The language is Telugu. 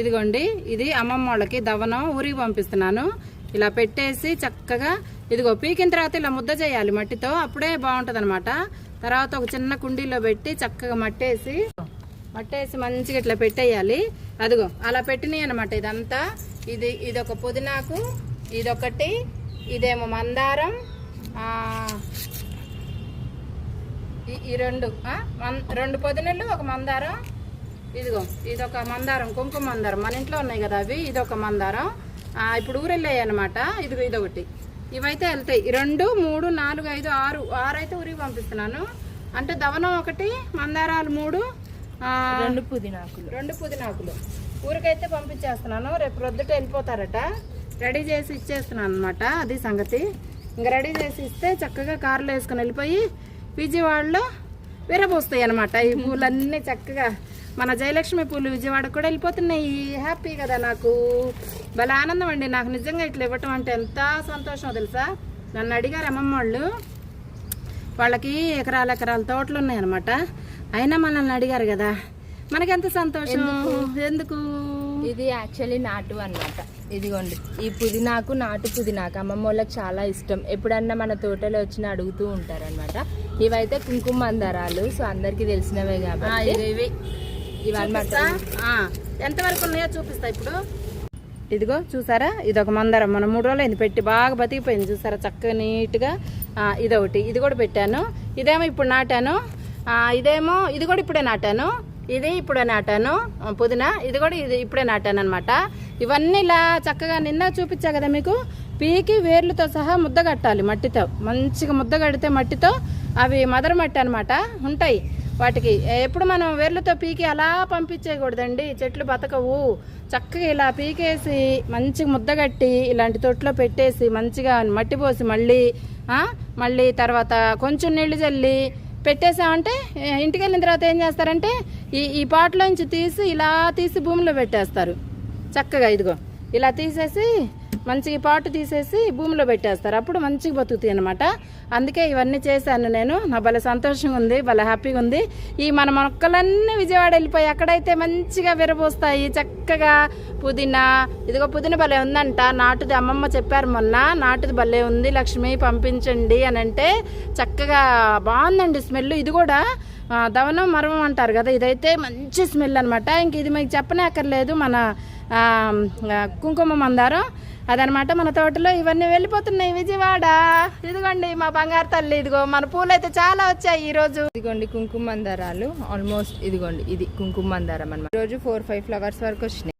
ఇదిగోండి ఇది అమ్మమ్మ వాళ్ళకి దవనం ఊరికి పంపిస్తున్నాను. ఇలా పెట్టేసి చక్కగా ఇదిగో పీకిన తర్వాత ఇలా ముద్ద చేయాలి మట్టితో అప్పుడే బాగుంటుంది అనమాట తర్వాత ఒక చిన్న కుండీలో పెట్టి చక్కగా మట్టేసి మట్టేసి మంచిగా ఇట్లా పెట్టేయాలి. అదిగో అలా పెట్టినాయి అనమాట ఇదంతా. ఇది ఇదొక పుదీనాకు ఇదొకటి ఇదేమో మందారం ఈ- ఈ రెండు రెండు పుదీనలు ఒక మందారం ఇదిగో ఇదొక మందారం కుంకుమ మందారం. మన ఇంట్లో ఉన్నాయి కదా అవి. ఇదొక మందారం. ఇప్పుడు ఊరెళ్ళాయి అనమాట ఇదిగో ఇదొకటి. ఇవైతే వెళ్తాయి. రెండు మూడు నాలుగు ఐదు ఆరు. ఆరు అయితే ఊరికి పంపిస్తున్నాను. అంటే దవనం ఒకటి మందారాలు మూడు రెండు పుదీనాకులు. రెండు పుదీనాకులు. ఊరికైతే పంపించేస్తున్నాను. రేపు రొద్దుట వెళ్ళిపోతారట. రెడీ చేసి ఇచ్చేస్తున్నాను అనమాట అది సంగతి. ఇంకా రెడీ చేసి ఇస్తే చక్కగా కారులో వేసుకొని వెళ్ళిపోయి విజయవాడలో విరబోస్తాయి అనమాట ఈ పూలన్నీ చక్కగా మన జయలక్ష్మి పూలు విజయవాడకు కూడా వెళ్ళిపోతున్నాయి. హ్యాపీ కదా నాకు. భలే ఆనందం అండి. నాకు నిజంగా ఇట్లా ఇవ్వటం అంటే ఎంత సంతోషం తెలుసా? నన్ను అడిగారు అమ్మమ్మ వాళ్ళు. వాళ్ళకి ఎకరాల ఎకరాల తోటలు ఉన్నాయన్నమాట. అయినా మనల్ని అడిగారు కదా. మనకెంత సంతోషం? ఎందుకు? ఇది యాక్చువల్లీ నాటు అన్నమాట. ఇదిగోండి. ఈ పుదీనాకు నాటు పుదీనాకు. అమ్మమ్మ వాళ్ళకి చాలా ఇష్టం. ఎప్పుడన్నా మన తోటలో వచ్చిన అడుగుతూ ఉంటారన్నమాట. ఇవైతే కుంకుమ మందారాలు సో అందరికీ తెలిసినవే కాబట్టి. ఇవి ఇవన్నమాట ఎంతవరకు ఉన్నాయో చూపిస్తా ఇప్పుడు. ఇదిగో చూసారా? ఇది ఒక మందారం. మనం మూడు రోజులు అయింది. పెట్టి బాగా బతికిపోయింది. చూసారా? చక్కగా నీట్గా ఇదొకటి. ఇది కూడా పెట్టాను. ఇదేమో ఇప్పుడు నాటాను. ఆ, ఇదేమో ఇది కూడా ఇప్పుడే నాటాను. ఇది ఇప్పుడే నాటాను. పుదీనా. ఇది కూడా ఇది ఇప్పుడే నాటాను అనమాట ఇవన్నీ ఇలా చక్కగా నిన్న చూపించా కదా మీకు. పీకి వేర్లతో సహా ముద్ద కట్టాలి మట్టితో. మంచిగా ముద్ద కడితే మట్టితో అవి మదర మట్టి అనమాట ఉంటాయి. వాటికి ఎప్పుడు మనం వేర్లతో పీకి అలా పంపించేయకూడదండి. చెట్లు బతకవు. చక్కగా ఇలా పీకేసి మంచిగా ముద్దగట్టి ఇలాంటి తొట్లో పెట్టేసి మంచిగా మట్టి పోసి మళ్ళీ మళ్ళీ తర్వాత కొంచెం నీళ్ళు చల్లి పెట్టేసామంటే ఇంటికి వెళ్ళిన తర్వాత ఏం చేస్తారంటే ఈ ఈ పాటలోంచి తీసి ఇలా తీసి భూమిలో పెట్టేస్తారు. చక్కగా ఇదిగో. ఇలా తీసేసి మంచిగా పాటు తీసేసి భూమిలో పెట్టేస్తారు. అప్పుడు మంచిగా బతుకుతాయి అనమాట అందుకే ఇవన్నీ చేశాను నేను. నా భలే సంతోషంగా ఉంది భలే హ్యాపీగా ఉంది. ఈ మన మొక్కలన్నీ విజయవాడ వెళ్ళిపోయి అక్కడైతే మంచిగా విరబోస్తాయి. చక్కగా పుదీనా ఇదిగో పుదీనా భలే ఉందంట. నాటుది అమ్మమ్మ చెప్పారు మొన్న. నాటుది భలే ఉంది లక్ష్మి పంపించండి అని అంటే చక్కగా బాగుందండి స్మెల్. ఇది కూడా దవనం మరవం అంటారు కదా ఇదైతే మంచి స్మెల్ అనమాట ఇంక ఇది మీకు చెప్పనే అక్కర్లేదు మన కుంకుమ మందారం. అదనమాట మన తోటలో ఇవన్నీ వెళ్ళిపోతున్నాయి విజయవాడ. ఇదిగోండి మా బంగారు తల్లి ఇదిగో మన పూలు అయితే చాలా వచ్చాయి ఈరోజు. ఇదిగోండి కుంకుమ మందారాలు. ఆల్మోస్ట్ ఇదిగోండి ఇది కుంకుమ మందారం అన్నమాట. రోజు ఫోర్ ఫైవ్ ఫ్లవర్స్ వరకు వచ్చినాయి.